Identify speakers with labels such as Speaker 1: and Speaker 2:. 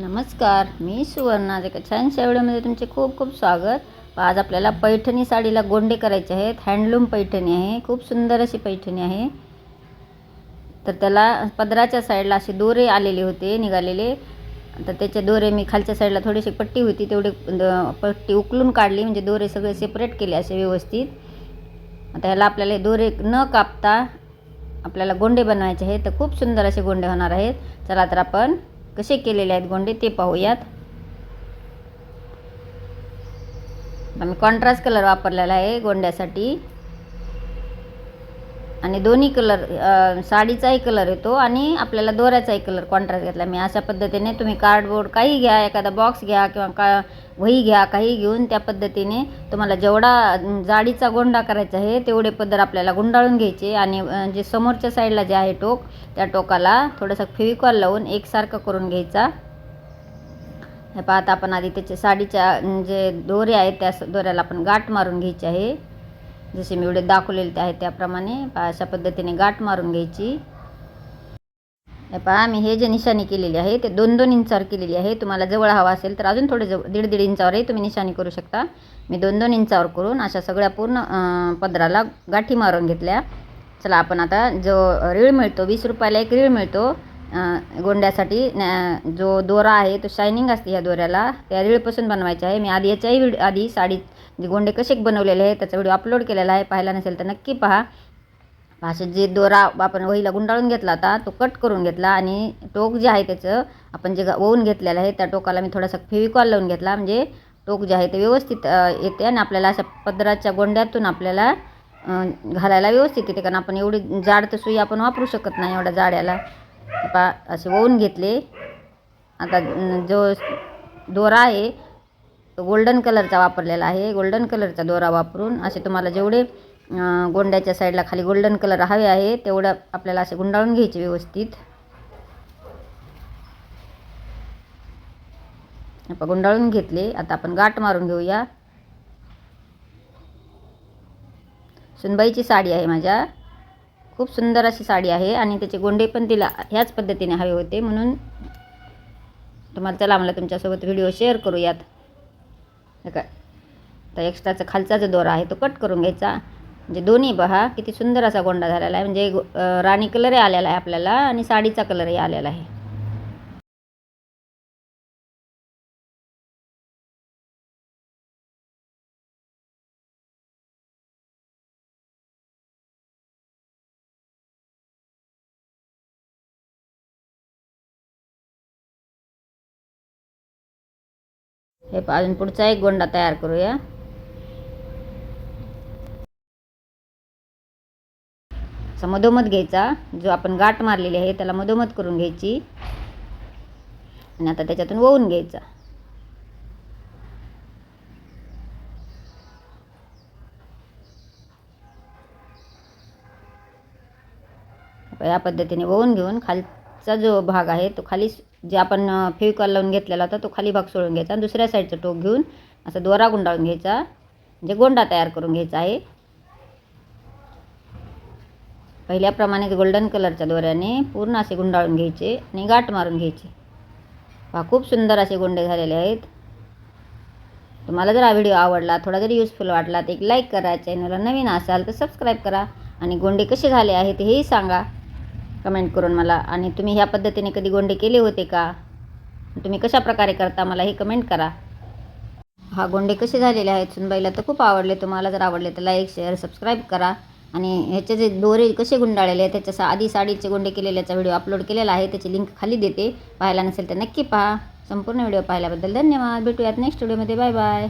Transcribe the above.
Speaker 1: नमस्कार मी सुवर्णा. आज एका छानशा व्हिडिओमध्ये तुमचे खूप खूप स्वागत. आज आपल्याला पैठणी साडीला गोंडे करायचे आहेत. हँडलूम पैठणी आहे. खूप सुंदर अशी पैठणी आहे. तर त्याला पदराच्या साईडला असे दोरे आलेले होते निघालेले. तर त्याचे दोरे मी खालच्या साईडला थोडीशी पट्टी होती तेवढी द- पट्टी उकलून काढली. म्हणजे दोरे सगळे सेपरेट केले असे व्यवस्थित. आता ह्याला आपल्याला दोरे न कापता आपल्याला गोंडे बनवायचे आहेत. तर खूप सुंदर असे गोंडे होणार आहेत. चला तर आपण कसे केलेले आहेत गोंडे ते पाहूयात. आम्ही कॉन्ट्रास्ट कलर वापरलेला आहे गोंड्यासाठी. आणि दोन्ही कलर साडीचाही कलर येतो आणि आपल्याला दोऱ्याचाही कलर कॉन्ट्रास्ट घेतला. मी अशा पद्धतीने तुम्ही कार्डबोर्ड काही घ्या एखादा बॉक्स घ्या किंवा का वही घ्या काही घेऊन त्या पद्धतीने तुम्हाला जेवढा जाडीचा गोंडा करायचा आहे तेवढे पदर आपल्याला गुंडाळून घ्यायचे आणि जे समोरच्या साईडला जे आहे टोक त्या टोकाला थोडंसं फेविकॉल लावून एकसारखं करून घ्यायचा. हे पाहता आपण आधी त्याचे साडीच्या जे दोरे आहेत त्या दोऱ्याला आपण गाठ मारून घ्यायची आहे. जसे मी एवढे दाखवलेले ते त्याप्रमाणे पहा अशा पद्धतीने गाठ मारून घ्यायची. हे पहा मी हे जे निशाणी केलेली आहे ते दोन दोन इंचावर केलेली आहे. तुम्हाला जवळ हवा असेल तर अजून थोडे जवळ दीड दीड इंचावरही तुम्ही निशाणी करू शकता. मी दोन दोन इंचावर करून अशा सगळ्या पूर्ण पदराला गाठी मारून घेतल्या. चला आपण आता जो रीळ मिळतो वीस रुपयाला एक रीळ मिळतो गोंड्यासाठी न- जो दोरा आहे तो शायनिंग असते ह्या दोऱ्याला. त्या रीळपासून बनवायचा आहे. मी आधी याच्याही व्हिडिओ आधी साडी जे गोंडे कसे बनवलेले आहे त्याचा व्हिडिओ अपलोड केलेला आहे. पाहिला नसेल तर नक्की पहा. असे जे दोरा आपण वहीला गुंडाळून घेतला होता तो कट करून घेतला आणि टोक जे आहे त्याचं आपण जे ओवून घेतलेलं आहे त्या टोकाला मी थोडासा फेविकॉल लावून घेतला. म्हणजे टोक जे आहे ते व्यवस्थित येते आणि आपल्याला अशा पदराच्या गोंड्यातून आपल्याला घालायला व्यवस्थित येते. कारण आपण एवढी जाड तर सुई आपण वापरू शकत नाही एवढ्या जाड्याला. पा असे ओवून घेतले. आता जो दोरा आहे तो गोल्डन कलरचा वापरलेला आहे. गोल्डन कलरचा दोरा वापरून असे तुम्हाला जेवढे गोंड्याच्या साईडला खाली गोल्डन कलर हवे आहे तेवढं आपल्याला असे गुंडाळून घ्यायचे व्यवस्थित. आपण गुंडाळून घेतले. आता आपण गाठ मारून घेऊया. सुनबाईची साडी आहे माझ्या. खूप सुंदर अशी साडी आहे आणि त्याचे गोंडे पण तिला ह्याच पद्धतीने हवे होते. म्हणून तुम्हाला चला मला तुमच्यासोबत व्हिडिओ शेअर करूयात. हे तर एक्स्ट्राचा खालचा जो दोरा आहे तो कट करून घ्यायचा. म्हणजे दोन्ही पहा किती सुंदर असा गोंडा झालेला आहे. म्हणजे राणी कलरही आलेला आहे आपल्याला आणि साडीचा कलरही आलेला आहे. हे अजून पुढचा एक गोंडा तयार करूया. असा मधोमध घ्यायचा जो आपण गाठ मारलेली आहे त्याला मधोमध करून घ्यायची. आणि आता त्याच्यातून वळून घ्यायचा. या पद्धतीने वळून घेऊन खालचा जो भाग आहे तो खाली जे आपण फेविकॉल लावून घेतलेला होता तो खाली भाग सोडून घ्यायचा आणि दुसऱ्या साईडचं टोक घेऊन असा दोरा गुंडाळून घ्यायचा म्हणजे गोंडा तयार करून घ्यायचा आहे. पहिल्याप्रमाणेच गोल्डन कलरच्या दोऱ्याने पूर्ण असे गुंडाळून घ्यायचे आणि गाठ मारून घ्यायचे. हा खूप सुंदर असे गोंडे झालेले आहेत. तुम्हाला जर हा व्हिडिओ आवडला थोडा जरी युजफुल वाटला तर एक लाईक करा. चॅनलला नवीन असाल तर सबस्क्राईब करा. आणि गोंडे कसे झाले आहेत हेही सांगा. कमेंट करून मला. आणि तुम्ही ह्या पद्धतीने कधी गोंडे केले होते का? तुम्ही कशा प्रकारे करता मला हे कमेंट करा. हा गोंडे कसे झालेले आहेत सुनबाईला तर खूप आवडले. तुम्हाला जर आवडले तर लाईक शेअर सबस्क्राईब करा. आणि ह्याचे जे दोरे कसे गुंडाळलेले आहेत त्याच्या सा- आधी साडीचे गोंडे केलेल्याचा व्हिडिओ अपलोड केलेला आहे. त्याची लिंक खाली देते. पाहायला नसेल तर नक्की पहा. संपूर्ण व्हिडिओ पाहिल्याबद्दल धन्यवाद. भेटूयात नेक्स्ट व्हिडिओमध्ये बाय बाय